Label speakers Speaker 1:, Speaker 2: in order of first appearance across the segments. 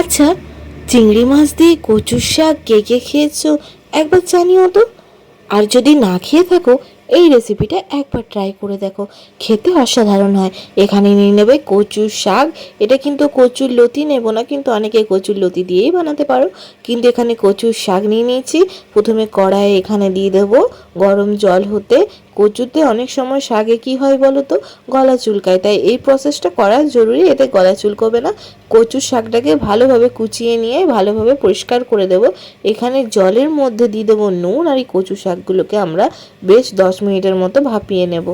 Speaker 1: আচ্ছা চিংড়ি মাছ দিয়ে কচুর শাক কে কে খেয়েছো একবার জানিও তো। আর যদি না খেয়ে থাকো, এই রেসিপিটা একবার ট্রাই করে দেখো। খেতে অসাধারণ হয়। এখানে নিয়ে নেবে কচুর শাক। এটা কিন্তু কচুর লতি নেব না, কিন্তু অনেকে কচুর লতি দিয়েই বানাতে পারো। কিন্তু এখানে কচুর শাক নিয়ে নিয়েছি। প্রথমে কড়াইয়ে এখানে দিয়ে দেবো গরম জল হতে। কচুতে অনেক সময় শাকে কি হয় বলো তো গলা চুলকায়। তাই এই প্রসেসটা করা জরুরি, এতে গলা চুলকবে না। কচুর শাকটাকে ভালোভাবে কুচিয়ে নিয়ে ভালোভাবে পরিষ্কার করে দেব। এখানে জলের মধ্যে দিয়ে দেবো নুন আর এই কচু শাকগুলোকে আমরা বেশ দশ মিনিটের মতো ভাপিয়ে নেব।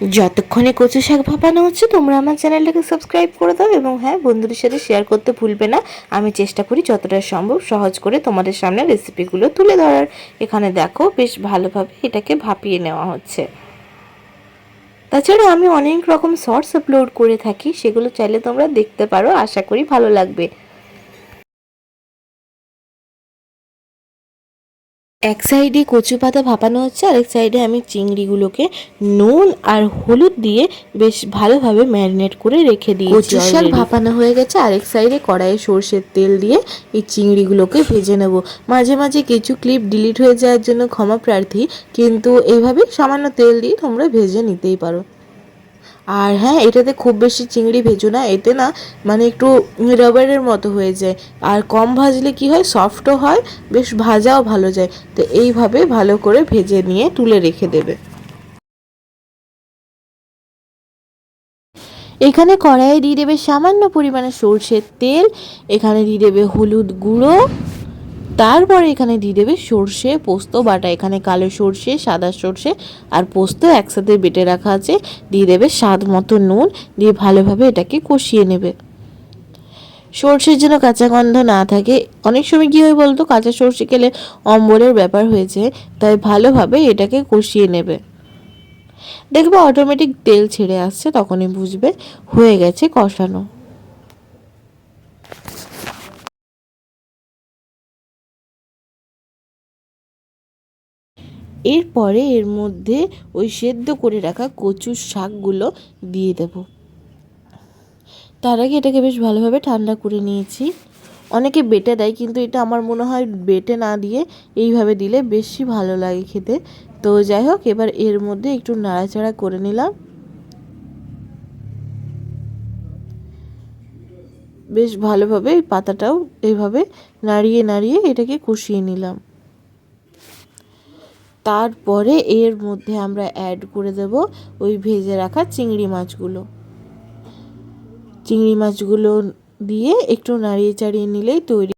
Speaker 1: যতক্ষণে কচু শাক ভাপানো হচ্ছে, তোমরা আমার চ্যানেলটাকে সাবস্ক্রাইব করে দাও এবং হ্যাঁ বন্ধুদের সাথে শেয়ার করতে ভুলবে না। আমি চেষ্টা করি যতটা সম্ভব সহজ করে তোমাদের সামনে রেসিপিগুলো তুলে ধরার। এখানে দেখো বেশ ভালোভাবে এটাকে ভাপিয়ে নেওয়া হচ্ছে। তাছাড়া আমি অনেক রকম শর্টস আপলোড করে থাকি, সেগুলো চাইলে তোমরা দেখতে পারো, আশা করি ভালো লাগবে। এক সাইডে কচু পাতা ভাপানো হচ্ছে আর আরেক সাইডে আমি চিংড়িগুলোকে নুন আর হলুদ দিয়ে বেশ ভালোভাবে ম্যারিনেট করে রেখে দিয়েছি কচু শাক ভাপানো হয়ে গেছে আর আরেক সাইডে কড়াইয়ে সর্ষের তেল দিয়ে এই চিংড়িগুলোকে ভেজে নেব। মাঝে মাঝে কিছু ক্লিপ ডিলিট হয়ে যাওয়ার জন্য ক্ষমা প্রার্থী কিন্তু এইভাবে সামান্য তেল দিয়ে তোমরা ভেজে নিতেই পারো। আর হ্যাঁ এটাতে খুব বেশি চিংড়ি ভেজো না, এতে না মানে একটু রাবারের মতো হয়ে যায়। আর কম ভাজলে কি হয় সফটও হয়, বেশ ভাজাও ভালো যায়। তো এইভাবে ভালো করে ভেজে নিয়ে তুলে রেখে দেবে। এখানে কড়াইয়ে দিয়ে দেবে সামান্য পরিমাণে সর্ষের তেল, এখানে দিয়ে দেবে হলুদ গুঁড়ো তারপরে এখানে দিয়ে দেবে সর্ষে পোস্ত, বাটা এখানে কালো সর্ষে, সাদা সর্ষে আর পোস্ত একসাথে বেটে রাখা আছে। দিয়ে দেবে স্বাদ মতো নুন, দিয়ে ভালোভাবে এটাকে কষিয়ে নেবে। সর্ষের যেন কাঁচা গন্ধ না থাকে। অনেক সময় কী হয় বলতো, কাঁচা সর্ষে খেলে অম্বলের ব্যাপার হয়েছে, তাই ভালোভাবে এটাকে কষিয়ে নেবে। দেখবে অটোমেটিক তেল ছেড়ে আসছে, তখনই বুঝবে, হয়ে গেছে কষানো। এরপরে এর মধ্যে ওই সেদ্ধ করে রাখা কচুর শাকগুলো দিয়ে দেব। তার আগে এটাকে বেশ ভালোভাবে ঠান্ডা করে নিয়েছি। অনেকে বেটে দেয়, কিন্তু এটা আমার মনে হয় বেটে না দিয়ে এইভাবে দিলে বেশি ভালো লাগে খেতে। তো যাই হোক, এবার এর মধ্যে একটু নাড়াচাড়া করে নিলাম। বেশ ভালোভাবে পাতাটাও এইভাবে নাড়িয়ে নাড়িয়ে এটাকে কষিয়ে নিলাম। তারপরে এর মধ্যে আমরা অ্যাড করে দেব ওই ভেজে রাখা চিংড়ি মাছগুলো। চিংড়ি মাছগুলো দিয়ে একটু নাড়িয়ে চাড়িয়ে নিলেই তৈরি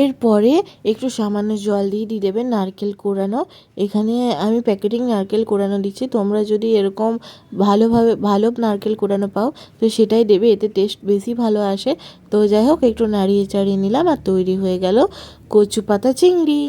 Speaker 1: এরপরে একটু সামান্য জল দিয়ে দিয়ে দেবেন নারকেল কোড়ানো এখানে আমি প্যাকেটিং নারকেল কোড়ানো দিচ্ছি। তোমরা যদি এরকম ভালোভাবে, ভালো নারকেল কোড়ানো পাও, তো সেটাই দেবে। এতে টেস্ট বেশি ভালো আসে। তো যাই হোক, একটু নাড়িয়ে চাড়িয়ে নিলাম আর তৈরি হয়ে গেল কচু পাতা চিংড়ি।